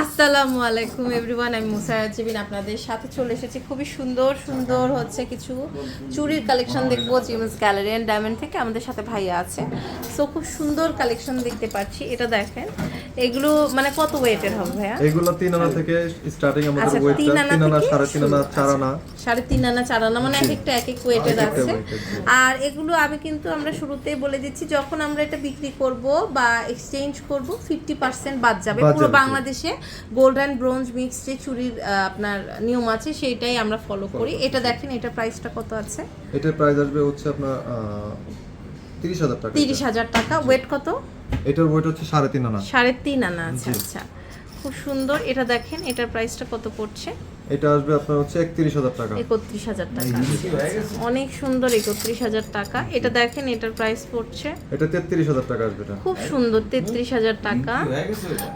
আসসালামু আলাইকুম এভরিওয়ান আমি মুসারাত জিবিন আপনাদের সাথে চলে এসেছি। খুবই সুন্দর সুন্দর হচ্ছে কিছু চুড়ির কালেকশন দেখব জিমস গ্যালারি অ্যান্ড ডায়মন্ড থেকে আমাদের সাথে ভাইয়া আছে। সো খুব সুন্দর কালেকশন দেখতে পাচ্ছি। এটা দেখেন এগুলো মানে কত ওয়েটের হবে ভাইয়া? এগুলো তিন আনা থেকে স্টার্টিং আমাদের ওয়েট ওয়েটটা তিন আনা সাড়ে তিন আনা চার আনা। সাড়ে তিন আনা চার আনা মানে এক একটা এক এক ওয়েটের আছে। আর এগুলো আমি কিন্তু আমরা শুরুতেই বলে দিচ্ছি যখন আমরা এটা বিক্রি করব বা এক্সচেঞ্জ করব ফিফটি পার্সেন্ট বাদ যাবে। পুরো বাংলাদেশে গোল্ড অ্যান্ড ব্রোঞ্জ মিক্স যে চুরির আপনার নিয়ম আছে সেইটাই আমরা ফলো করি। এটা দেখেন এটা প্রাইসটা কত আছে? এটার প্রাইস আসবে হচ্ছে আপনার তিরিশ হাজার টাকা তিরিশ হাজার টাকা। ওয়েট কত? এটার ওয়েট হচ্ছে সাড়ে তিন আনা। সাড়ে তিন আনা আচ্ছা আচ্ছা। খুব সুন্দর। এটা দেখেন এটার প্রাইসটা কত পড়ছে? এটা আসবে আপনার হচ্ছে একত্রিশ হাজার টাকা। একত্রিশ হাজার টাকা। অনেক সুন্দর একত্রিশ হাজার টাকা। এটা দেখেন এটার প্রাইস পড়ছে। এটা তেত্রিশ হাজার টাকা আসবে এটা। খুব সুন্দর তেত্রিশ হাজার টাকা।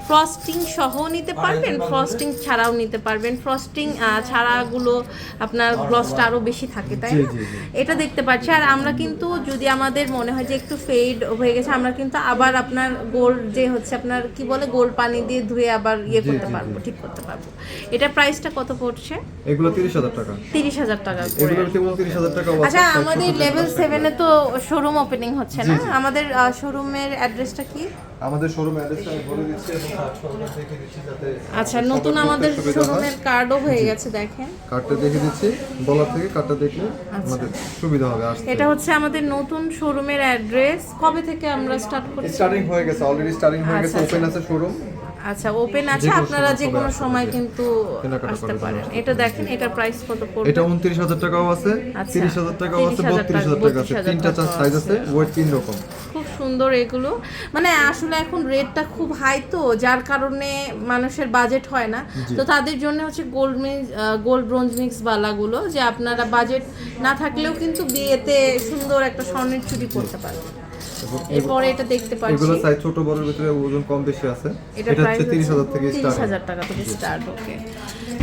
ফ্রস্টিং সহ নিতে পারবেন ফ্রস্টিং ছাড়াও নিতে পারবেন। ফ্রস্টিং ছাড়াগুলো আপনার গ্লসটা আরও বেশি থাকে তাই না। এটা দেখতে পাচ্ছি। আর আমরা কিন্তু যদি আমাদের মনে হয় যে একটু ফেড হয়ে গেছে আমরা কিন্তু আবার আপনার গোল্ড যে হচ্ছে আপনার কি বলে গোল্ড পানি দিয়ে ধুয়ে আবার ইয়ে করতে পারব ঠিক করতে পারব। এটা প্রাইসটা কত পড়ছে এগুলো তিরিশ হাজার টাকা। তিরিশ হাজার টাকা করে। উনত্রিশ হাজার টাকা আচ্ছা আমাদের লেভেল সেভেনে তো শোরুম ওপেনিং হচ্ছে না। আমাদের শোরুমের অ্যাড্রেসটা কি? আমাদের শোরুম অ্যাড্রেসটা বলে দিচ্ছি এবং দেখে দিচ্ছি যাতে আচ্ছা নতুন আমাদের শোরুমের কার্ডও হয়ে। গেছে দেখেন। কার্ডটা দেখে দিচ্ছি বলার থেকে কার্ডটা দেখলে আমাদের সুবিধা হবে আসতে। এটা হচ্ছে আমাদের নতুন শোরুমের অ্যাড্রেস কবে থেকে আমরা স্টার্ট করছি? স্টার্টিং হয়ে গেছে অলরেডি স্টার্টিং হয়ে গেছে আচ্ছা, ওপেন আছে শোরুম আচ্ছা ওপেন আছে আপনারা যে কোনো সময় কিন্তু আসতে পারেন। এটা দেখেন এটার প্রাইস কত পড়বে? এটা টাকাও আছে আচ্ছা। টাকাও আছে 30,000 হাজার টাকা আছে। তিনটা টাকাও সাইজ আছে। ওয়েট তিন রকম। খুব সুন্দর এগুলো। মানে আসলে এখন রেটটা খুব হাই তো যার কারণে মানুষের বাজেট হয় না। তো তাদের জন্য হচ্ছে gold mix gold bronze mix বালাগুলো যে আপনারা বাজেট না থাকলেও কিন্তু বিয়েতে সুন্দর একটা স্বর্ণের চুরি করতে পারবেন। এরপরে এটা দেখতে পাচ্ছি। এগুলো সাইজ ছোট বড়ের ভিতরে ওজন কম বেশি আছে। এটা এটা প্রাইস তিরিশ হাজার থেকে তিরিশ হাজার টাকা থেকে স্টার্ট ওকে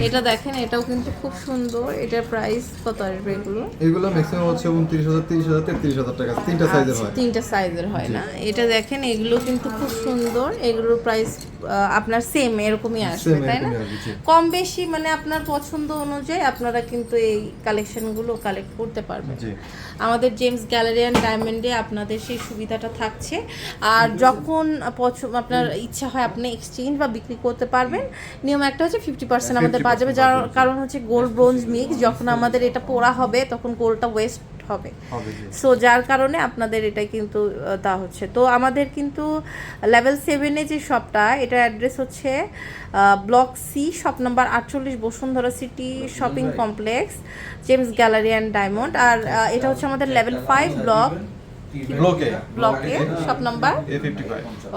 এটা দেখেন এটাও কিন্তু খুব সুন্দর। এটার প্রাইস কত আসবে এগুলো? এগুলো ম্যাক্সিমাম হচ্ছে উনত্রিশ হাজার তিরিশ হাজার তেত্রিশ হাজার টাকা। তিনটা সাইজের আচ্ছা, হয়। তিনটা সাইজের হয় না। এটা দেখেন এগুলো কিন্তু খুব সুন্দর। এগুলোর প্রাইস আপনার সেম এরকমই আসবে তাই না। কম বেশি মানে আপনার পছন্দ অনুযায়ী আপনারা কিন্তু এই কালেকশনগুলো কালেক্ট করতে পারবেন। আমাদের জেমস গ্যালারি অ্যান্ড ডায়মন্ডে আপনাদের সেই সুবিধাটা থাকছে। আর যখন পছ- আপনার ইচ্ছা হয় আপনি এক্সচেঞ্জ বা বিক্রি করতে পারবেন। নিয়ম একটা হচ্ছে ফিফটি পার্সেন্ট আমাদের 50% যাবে যার কারণ হচ্ছে গোল্ড ব্রোঞ্জ মিক্স যখন আমাদের এটা পোড়া হবে তখন গোল্ডটা ওয়েস্ট হবে। সো যার কারণে আপনাদের এটা কিন্তু তা হচ্ছে। তো আমাদের কিন্তু লেভেল সেভেনে যে শপটা এটা অ্যাড্রেস হচ্ছে ব্লক সি শপ নাম্বার আটচল্লিশ Bashundhara city shopping complex gems gallery and diamond আর এটা হচ্ছে আমাদের লেভেল ফাইভ ব্লক ব্লকে ব্লকে shop number A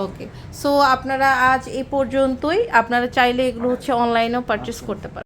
okay so আপনারা আজ এই পর্যন্তই। আপনারা চাইলে এগুলো হচ্ছে অনলাইনেও পারচেস করতে পারেন।